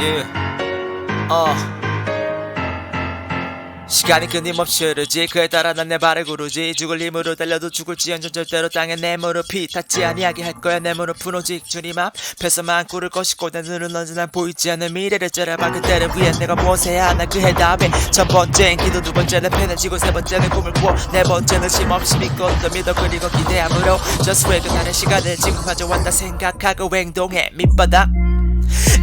Yeah. 어. 시간이 끊임없이 흐르지. 그에 따라 난 내 발을 구르지. 죽을 힘으로 달려도 죽을지언정 절대로 땅에 내 무릎이 닿지 아니하게 할 거야. 내 무릎은 오직 주님 앞에서만 꿇을 것이고 내 눈은 언제나 보이지 않는 미래를 째려봐. 그때를 위해 내가 무엇 해야 하나 그 해답에. 첫 번째는 기도 두 번째는 펜을 쥐고 세 번째는 꿈을 꾸어. 네 번째는 쉼없이 믿고 또 믿어 그리고 기대함으로. Wait 나는 시간을 지금 가져왔다 생각하고 행동해. 밑바닥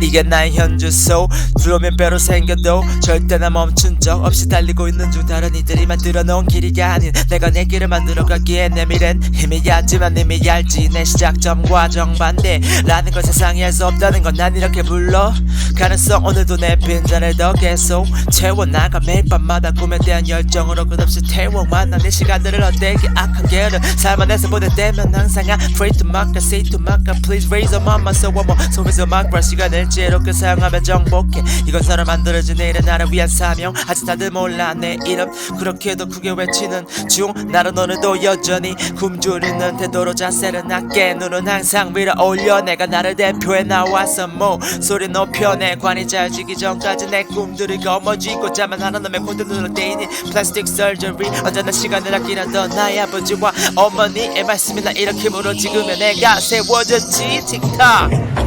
이게 나의 현주소 들어오면 배로 생겨도 절대 나 멈춘 적 없이 달리고 있는 중 다른 이들이 만들어 놓은 길이 아닌 내가 내 길을 만들어 가기에 내 미래는 희미하지만 이미 알지. 내 시작점과 정반대라는 걸 세상에 할수 없다는 건 난 이렇게 불러. 가능성 오늘도 내 빈자를 더 계속 채워나가 매일 밤마다 꿈에 대한 열정으로 끝없이 태워 만 난 내 시간들을 헛되게 악한 게으른 삶 안에서 보낼 때면 항상 I'm afraid to mock I say to mock I please raise a mama so one more. 속에서 막 brush 시간을 지혜롭게 사용하며 정복해. 이건 서로 만들어진 내일의 나를 위한 사명. 아직 다들 몰라 내 이름. 그렇게도 크게 외치는 중. 나는 오늘도 여전히 굶주리는 태도로 자세를 낮게 눈은 항상 위로 올려. 내가 나를 대표해 나와서 뭐 소리 높여 내. 관이 잘 지기 전까지 내 꿈들이 거머쥐고 자만 하는 놈의 코드 눈을 떼이니. 플라스틱 설저리 언제나 시간을 아끼는 더 나의 아버지와 어머니의 말씀이 나 이렇게 지금의 내가 세워졌지. 틱탁